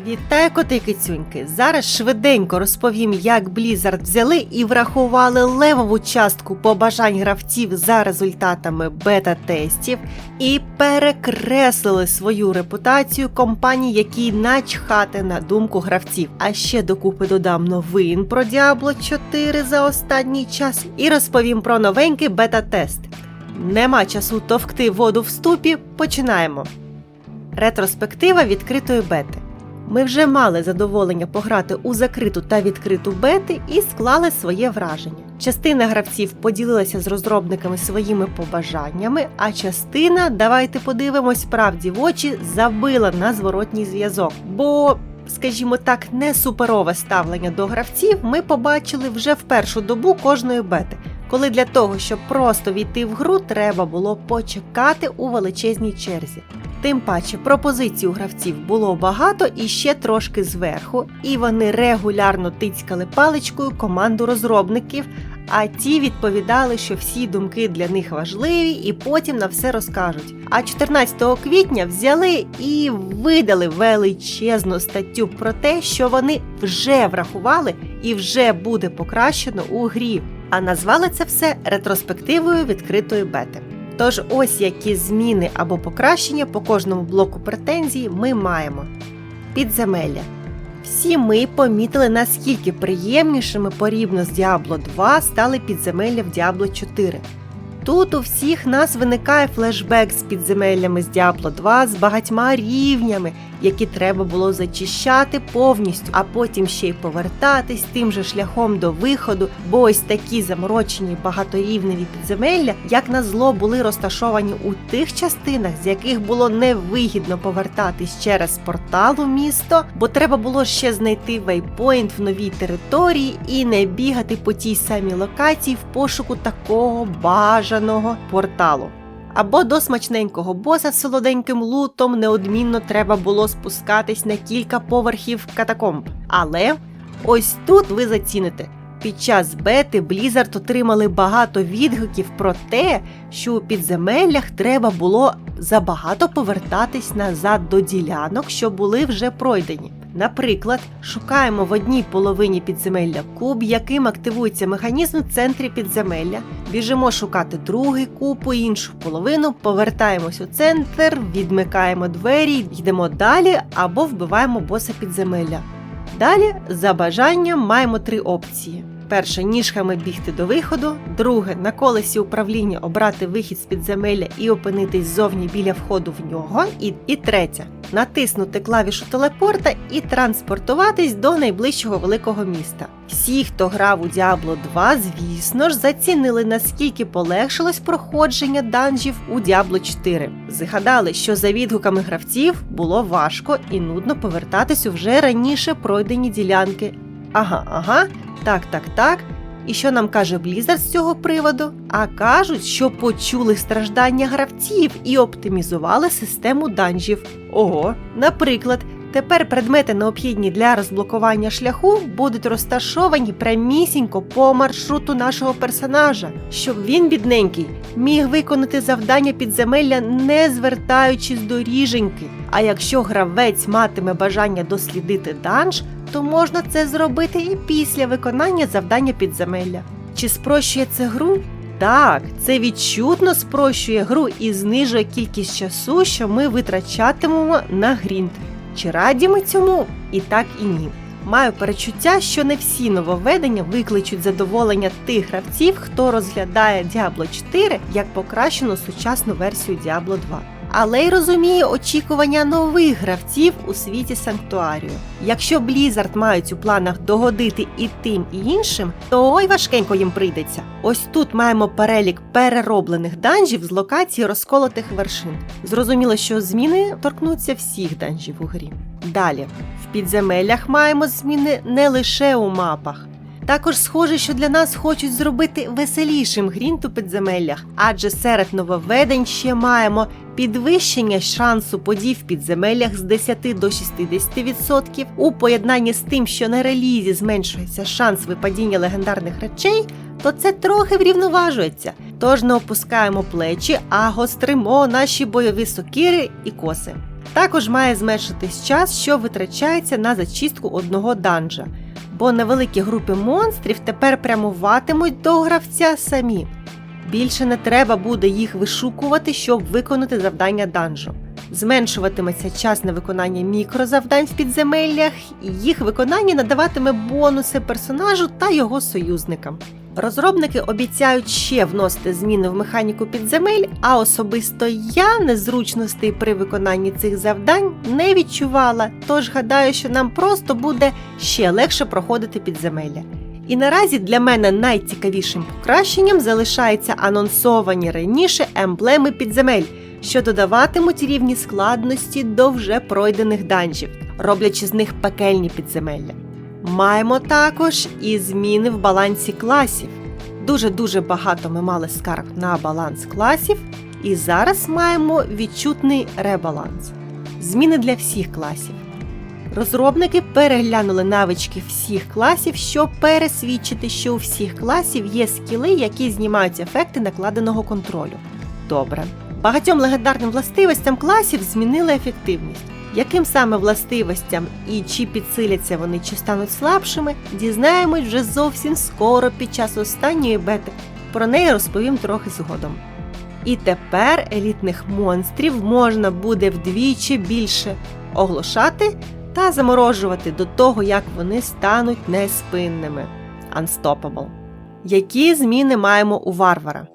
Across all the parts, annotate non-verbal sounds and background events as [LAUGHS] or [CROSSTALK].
Вітаю, коти кицюньки! Зараз швиденько розповім, як Blizzard взяли і врахували левову частку побажань гравців за результатами бета-тестів і перекреслили свою репутацію компаній, які начхати на думку гравців. А ще докупи додам новин про Diablo 4 за останній час і розповім про новенький бета-тест. Нема часу товкти воду в ступі. Починаємо. Ретроспектива відкритої бети. Ми вже мали задоволення пограти у закриту та відкриту бети і склали своє враження. Частина гравців поділилася з розробниками своїми побажаннями, а частина, давайте подивимось правді в очі, забила на зворотній зв'язок. Бо, скажімо так, не суперове ставлення до гравців ми побачили вже в першу добу кожної бети. Коли для того, щоб просто війти в гру, треба було почекати у величезній черзі. Тим паче пропозицій у гравців було багато і ще трошки зверху, і вони регулярно тицькали паличкою команду розробників, а ті відповідали, що всі думки для них важливі і потім на все розкажуть. А 14 квітня взяли і видали величезну статтю про те, що вони вже врахували і вже буде покращено у грі. А назвали це все ретроспективою відкритої бети. Тож ось які зміни або покращення по кожному блоку претензій ми маємо. Підземелля. Всі ми помітили, наскільки приємнішими порівняно з Diablo 2 стали підземелля в Diablo 4. Тут у всіх нас виникає флешбек з підземеллями з Diablo 2 з багатьма рівнями, які треба було зачищати повністю, а потім ще й повертатись тим же шляхом до виходу, бо ось такі заморочені багаторівневі підземелля, як на зло, були розташовані у тих частинах, з яких було невигідно повертатись через портал у місто, бо треба було ще знайти вейпоінт в новій території і не бігати по тій самій локації в пошуку такого бажаного порталу. Або до смачненького боса з солоденьким лутом неодмінно треба було спускатись на кілька поверхів катакомб. Але ось тут ви заціните. Під час бети Blizzard отримали багато відгуків про те, що у підземеллях треба було забагато повертатись назад до ділянок, що були вже пройдені. Наприклад, шукаємо в одній половині підземелля куб, яким активується механізм в центрі підземелля. Біжимо шукати другий куб у іншу половину, повертаємось у центр, відмикаємо двері, йдемо далі або вбиваємо боса підземелля. Далі, за бажанням, маємо три опції. Перше ніжками бігти до виходу, друге на колесі управління обрати вихід з підземелля і опинитись ззовні біля входу в нього. І, і третє натиснути клавішу телепорта і транспортуватись до найближчого великого міста. Всі, хто грав у Diablo 2, звісно ж, зацінили наскільки полегшилось проходження данжів у Diablo 4. Згадали, що за відгуками гравців було важко і нудно повертатись у вже раніше пройдені ділянки. Ага, ага, так, так, так. І що нам каже Blizzard з цього приводу? А кажуть, що почули страждання гравців і оптимізували систему данжів. Ого, наприклад, тепер предмети, необхідні для розблокування шляху, будуть розташовані прямісінько по маршруту нашого персонажа, щоб він, бідненький, міг виконати завдання підземелля, не звертаючись до ріженьки. А якщо гравець матиме бажання дослідити данж, то можна це зробити і після виконання завдання підземелля. Чи спрощує це гру? Так, це відчутно спрощує гру і знижує кількість часу, що ми витрачатимемо на грінт. Чи раді ми цьому? І так і ні. Маю перечуття, що не всі нововведення викличуть задоволення тих гравців, хто розглядає Diablo 4 як покращену сучасну версію Diablo 2 але й розуміє очікування нових гравців у світі Санктуарію. Якщо Blizzard мають у планах догодити і тим, і іншим, то ой важкенько їм прийдеться. Ось тут маємо перелік перероблених данжів з локації розколотих вершин. Зрозуміло, що зміни торкнуться всіх данжів у грі. Далі, в підземеллях маємо зміни не лише у мапах. Також схоже, що для нас хочуть зробити веселішим грінт у підземеллях, адже серед нововведень ще маємо підвищення шансу подій в підземеллях з 10 до 60%, у поєднанні з тим, що на релізі зменшується шанс випадіння легендарних речей, то це трохи врівноважується. Тож не опускаємо плечі, а гостримо наші бойові сокири і коси. Також має зменшитись час, що витрачається на зачистку одного данжа, бо невеликі групи монстрів тепер прямуватимуть до гравця самі. Більше не треба буде їх вишукувати, щоб виконати завдання данжу. Зменшуватиметься час на виконання мікрозавдань в підземеллях, і їх виконання надаватиме бонуси персонажу та його союзникам. Розробники обіцяють ще вносити зміни в механіку підземель, а особисто я незручностей при виконанні цих завдань не відчувала, тож гадаю, що нам просто буде ще легше проходити підземелля. І наразі для мене найцікавішим покращенням залишаються анонсовані раніше емблеми підземель, що додаватимуть рівні складності до вже пройдених данжів, роблячи з них пекельні підземелля. Маємо також і зміни в балансі класів. Дуже-дуже багато ми мали скарг на баланс класів, і зараз маємо відчутний ребаланс. Зміни для всіх класів. Розробники переглянули навички всіх класів, щоб пересвідчити, що у всіх класів є скіли, які знімають ефекти накладеного контролю. Добре. Багатьом легендарним властивостям класів змінили ефективність. Яким саме властивостям і чи підсиляться вони, чи стануть слабшими, дізнаємось вже зовсім скоро під час останньої бети. Про неї розповім трохи згодом. І тепер елітних монстрів можна буде вдвічі більше оглушати та заморожувати до того, як вони стануть неспинними. Unstoppable. Які зміни маємо у варвара?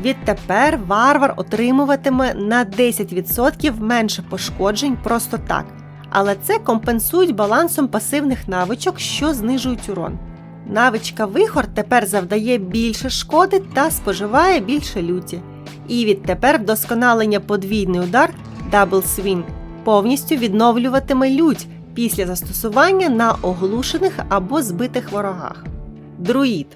Відтепер варвар отримуватиме на 10% менше пошкоджень просто так, але це компенсують балансом пасивних навичок, що знижують урон. Навичка вихор тепер завдає більше шкоди та споживає більше люті. І відтепер вдосконалення подвійний удар Double Swing повністю відновлюватиме лють після застосування на оглушених або збитих ворогах. Друїд.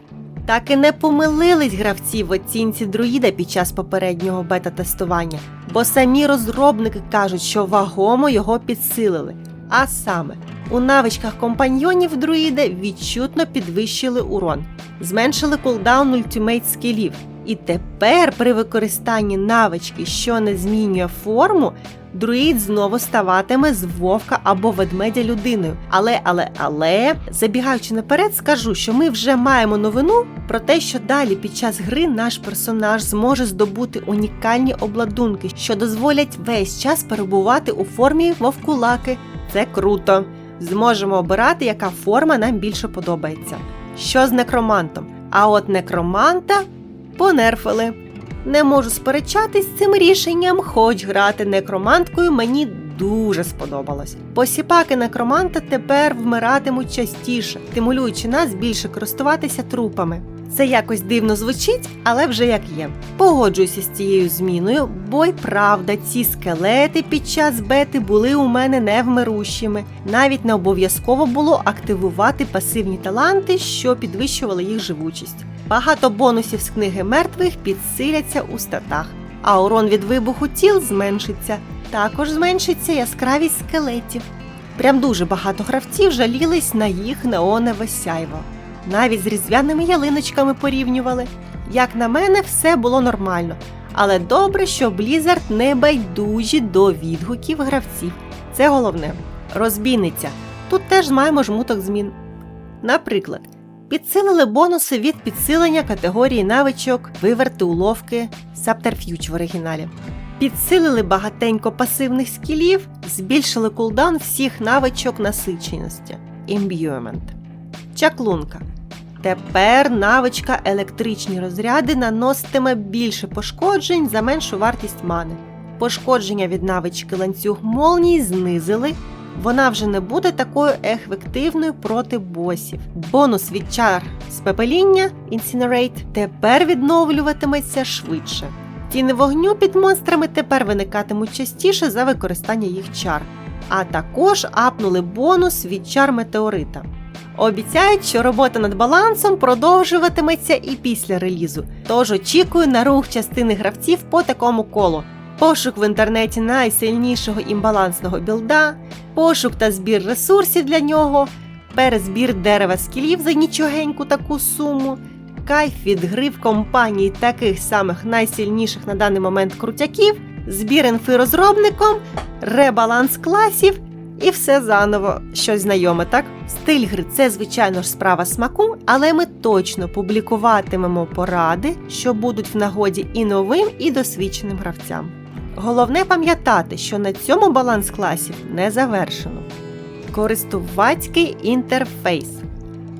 Так і не помилились гравці в оцінці друїда під час попереднього бета-тестування, бо самі розробники кажуть, що вагомо його підсилили. А саме, у навичках компаньйонів друїда відчутно підвищили урон, зменшили кулдаун ультимейт скілів. І тепер при використанні навички, що не змінює форму, друїд знову ставатиме з вовка або ведмедя людиною. Але, але, але, забігаючи наперед, скажу, що ми вже маємо новину про те, що далі під час гри наш персонаж зможе здобути унікальні обладунки, що дозволять весь час перебувати у формі вовкулаки. Це круто! Зможемо обирати, яка форма нам більше подобається. Що з некромантом? А от некроманта понерфили. Не можу сперечатись цим рішенням, хоч грати некроманткою мені дуже сподобалось. Посіпаки некроманта тепер вмиратимуть частіше, стимулюючи нас більше користуватися трупами. Це якось дивно звучить, але вже як є. Погоджуюся з цією зміною, бо й правда, ці скелети під час бети були у мене невмирущими. Навіть не обов'язково було активувати пасивні таланти, що підвищували їх живучість. Багато бонусів з книги мертвих підсиляться у статах, а урон від вибуху тіл зменшиться. Також зменшиться яскравість скелетів. Прям дуже багато гравців жалілись на їх неоневе сяйво. Навіть з різдвяними ялиночками порівнювали. Як на мене, все було нормально. Але добре, що Blizzard не байдужі до відгуків гравців. Це головне. Розбійниця. Тут теж маємо жмуток змін. Наприклад, підсилили бонуси від підсилення категорії навичок, виверти уловки, Subterfuge в оригіналі. Підсилили багатенько пасивних скілів, збільшили кулдаун всіх навичок насиченості. Imbuement. Чаклунка. Тепер навичка електричні розряди наноситиме більше пошкоджень за меншу вартість мани. Пошкодження від навички ланцюг молній знизили. Вона вже не буде такою ефективною проти босів. Бонус від чар спепеління Incinerate тепер відновлюватиметься швидше. Тіни вогню під монстрами тепер виникатимуть частіше за використання їх чар, а також апнули бонус від чар метеорита. Обіцяють, що робота над балансом продовжуватиметься і після релізу, тож очікую на рух частини гравців по такому колу. Пошук в інтернеті найсильнішого імбалансного білда, пошук та збір ресурсів для нього, перезбір дерева скілів за нічогеньку таку суму, кайф від гри в компанії таких самих найсильніших на даний момент крутяків, збір інфи розробником, ребаланс класів і все заново. Щось знайоме, так? Стиль гри це, звичайно ж, справа смаку, але ми точно публікуватимемо поради, що будуть в нагоді і новим, і досвідченим гравцям. Головне пам'ятати, що на цьому баланс класів не завершено. Користувацький інтерфейс.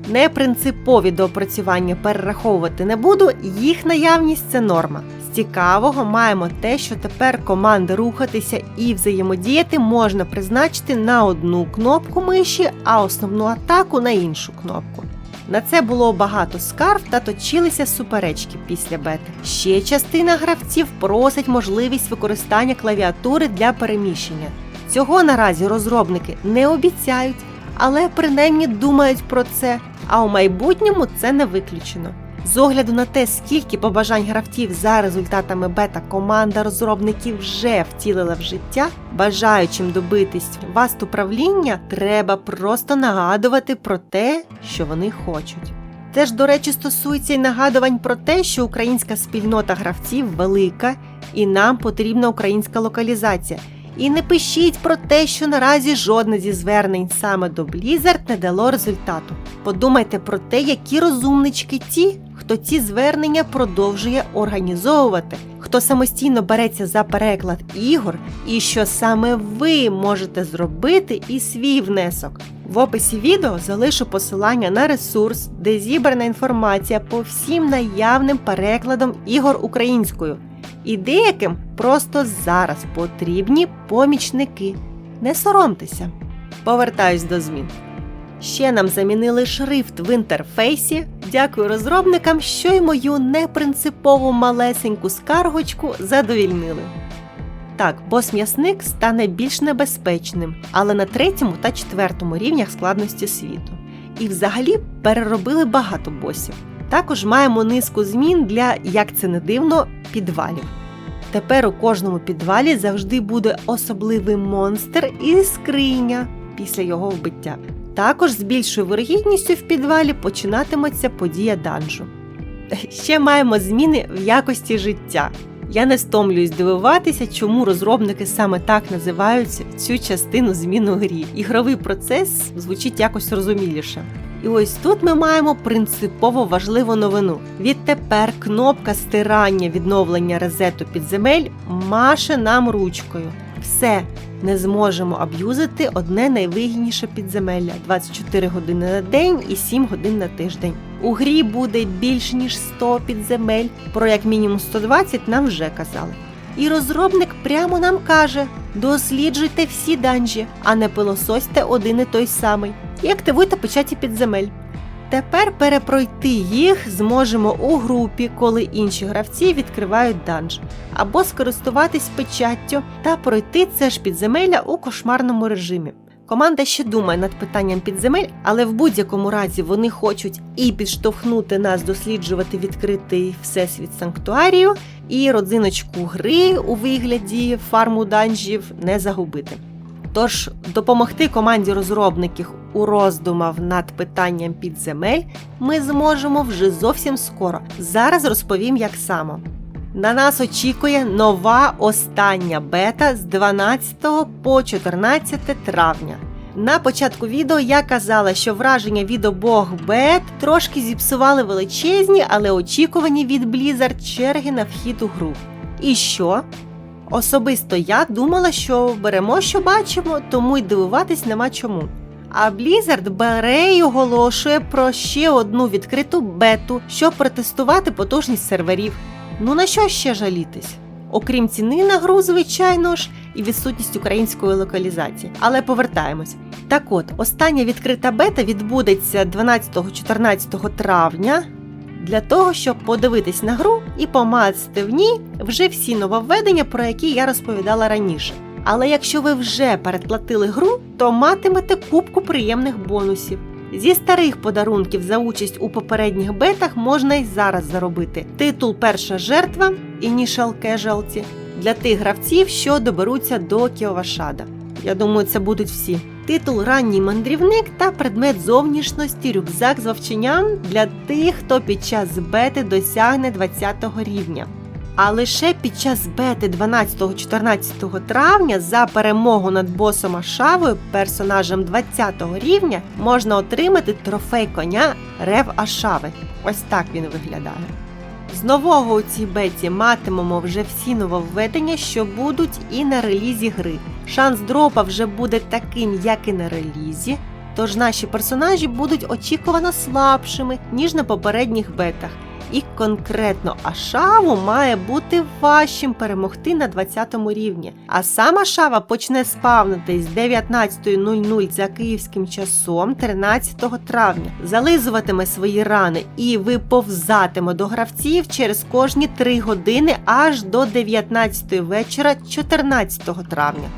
Непринципові доопрацювання перераховувати не буду, їх наявність це норма. Цікавого маємо те, що тепер команди рухатися і взаємодіяти можна призначити на одну кнопку миші, а основну атаку на іншу кнопку. На це було багато скарг та точилися суперечки після бети. Ще частина гравців просить можливість використання клавіатури для переміщення. Цього наразі розробники не обіцяють, але принаймні думають про це, а у майбутньому це не виключено. З огляду на те, скільки побажань гравців за результатами бета команда розробників вже втілила в життя, бажаючим добитись васт управління, треба просто нагадувати про те, що вони хочуть. Це ж, до речі, стосується й нагадувань про те, що українська спільнота гравців велика і нам потрібна українська локалізація. І не пишіть про те, що наразі жодне зі звернень саме до Blizzard не дало результату. Подумайте про те, які розумнички ті, хто ці звернення продовжує організовувати, хто самостійно береться за переклад ігор, і що саме ви можете зробити і свій внесок. В описі відео залишу посилання на ресурс, де зібрана інформація по всім наявним перекладам ігор українською. І деяким просто зараз потрібні помічники. Не соромтеся. Повертаюсь до змін. Ще нам замінили шрифт в інтерфейсі. Дякую розробникам, що й мою непринципову малесеньку скаргочку задовільнили. Так, бос-м'ясник стане більш небезпечним, але на третьому та четвертому рівнях складності світу. І взагалі переробили багато босів. Також маємо низку змін для, як це не дивно, підвалів. Тепер у кожному підвалі завжди буде особливий монстр і скриня після його вбиття. Також з більшою вирогідністю в підвалі починатиметься подія данжу. Ще маємо зміни в якості життя. Я не стомлююсь дивуватися, чому розробники саме так називають цю частину змін у грі. Ігровий процес звучить якось розуміліше. І ось тут ми маємо принципово важливу новину. Відтепер кнопка стирання відновлення резету підземель маше нам ручкою. Все, не зможемо аб'юзити одне найвигідніше підземелля 24 години на день і 7 годин на тиждень. У грі буде більш ніж 100 підземель, про як мінімум 120 нам вже казали. І розробник прямо нам каже: досліджуйте всі данжі, а не пилососьте один і той самий і активуйте печаті підземель. Тепер перепройти їх зможемо у групі, коли інші гравці відкривають данж, або скористуватись печаттю та пройти це ж підземелля у кошмарному режимі. Команда ще думає над питанням підземель, але в будь-якому разі вони хочуть і підштовхнути нас досліджувати відкритий всесвіт санктуарію, і родзиночку гри у вигляді фарму данжів не загубити. Тож допомогти команді розробників у роздумах над питанням підземель ми зможемо вже зовсім скоро. Зараз розповім, як саме. На нас очікує нова остання бета з 12 по 14 травня. На початку відео я казала, що враження від обох бет трошки зіпсували величезні, але очікувані від Blizzard черги на вхід у гру. І що? Особисто я думала, що беремо, що бачимо, тому й дивуватись нема чому. А Blizzard бере і оголошує про ще одну відкриту бету, щоб протестувати потужність серверів. Ну на що ще жалітись? Окрім ціни на гру, звичайно ж, і відсутність української локалізації. Але повертаємось. Так от, остання відкрита бета відбудеться 12-14 травня для того, щоб подивитись на гру і помацати в ній вже всі нововведення, про які я розповідала раніше. Але якщо ви вже передплатили гру, то матимете кубку приємних бонусів. Зі старих подарунків за участь у попередніх бетах можна й зараз заробити титул Перша жертва Initial Casualty для тих гравців, що доберуться до Кіовашада. Я думаю, це будуть всі. Титул Ранній мандрівник та предмет зовнішності рюкзак з вовченням для тих, хто під час бети досягне 20 рівня. А лише під час бети 12-14 травня за перемогу над босом Ашавою, персонажем 20 рівня, можна отримати трофей коня Рев Ашави. Ось так він виглядає. З нового у цій беті матимемо вже всі нововведення, що будуть і на релізі гри. Шанс дропа вже буде таким, як і на релізі. Тож наші персонажі будуть очікувано слабшими, ніж на попередніх бетах. І конкретно Ашаву має бути важчим перемогти на 20 рівні. А сама Ашава почне спавнитись з 19.00 за київським часом 13 травня, зализуватиме свої рани і виповзатиме до гравців через кожні 3 години аж до 19 вечора 14 травня.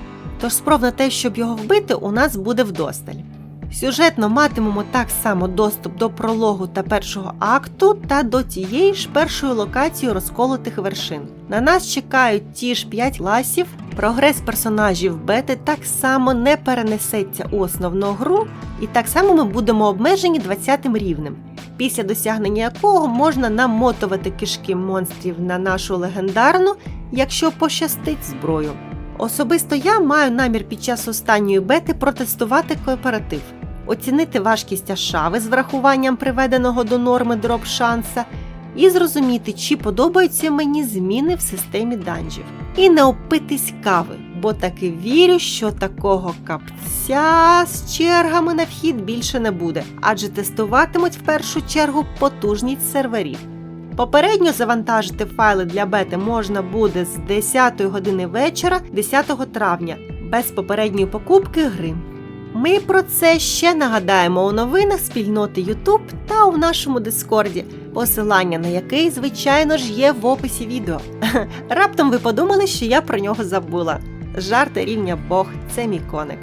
Тож спроб на те, щоб його вбити, у нас буде вдосталь. Сюжетно матимемо так само доступ до прологу та першого акту та до тієї ж першої локації розколотих вершин. На нас чекають ті ж 5 класів. Прогрес персонажів бети так само не перенесеться у основну гру, і так само ми будемо обмежені 20 рівнем, після досягнення якого можна намотувати кишки монстрів на нашу легендарну, якщо пощастить зброю. Особисто я маю намір під час останньої бети протестувати кооператив, оцінити важкість Ашави з врахуванням приведеного до норми дроп шанса і зрозуміти, чи подобаються мені зміни в системі данжів. І не опитись кави, бо таки вірю, що такого капця з чергами на вхід більше не буде, адже тестуватимуть в першу чергу потужність серверів. Попередньо завантажити файли для бети можна буде з 10 години вечора 10 травня без попередньої покупки гри. Ми про це ще нагадаємо у новинах спільноти YouTube та у нашому Дискорді, посилання на який, звичайно ж, є в описі відео. [LAUGHS] Раптом ви подумали, що я про нього забула. Жарти рівня Бог, це мій коник.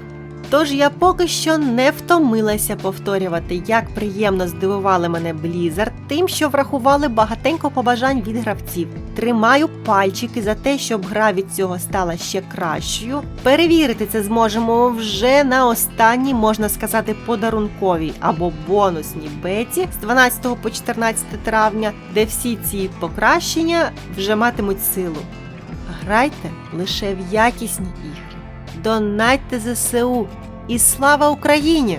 Тож я поки що не втомилася повторювати, як приємно здивували мене Blizzard тим, що врахували багатенько побажань від гравців. Тримаю пальчики за те, щоб гра від цього стала ще кращою. Перевірити це зможемо вже на останній, можна сказати, подарунковій або бонусній беті з 12 по 14 травня, де всі ці покращення вже матимуть силу. Грайте лише в якісні ігри. Донатьте ЗСУ і слава Україні!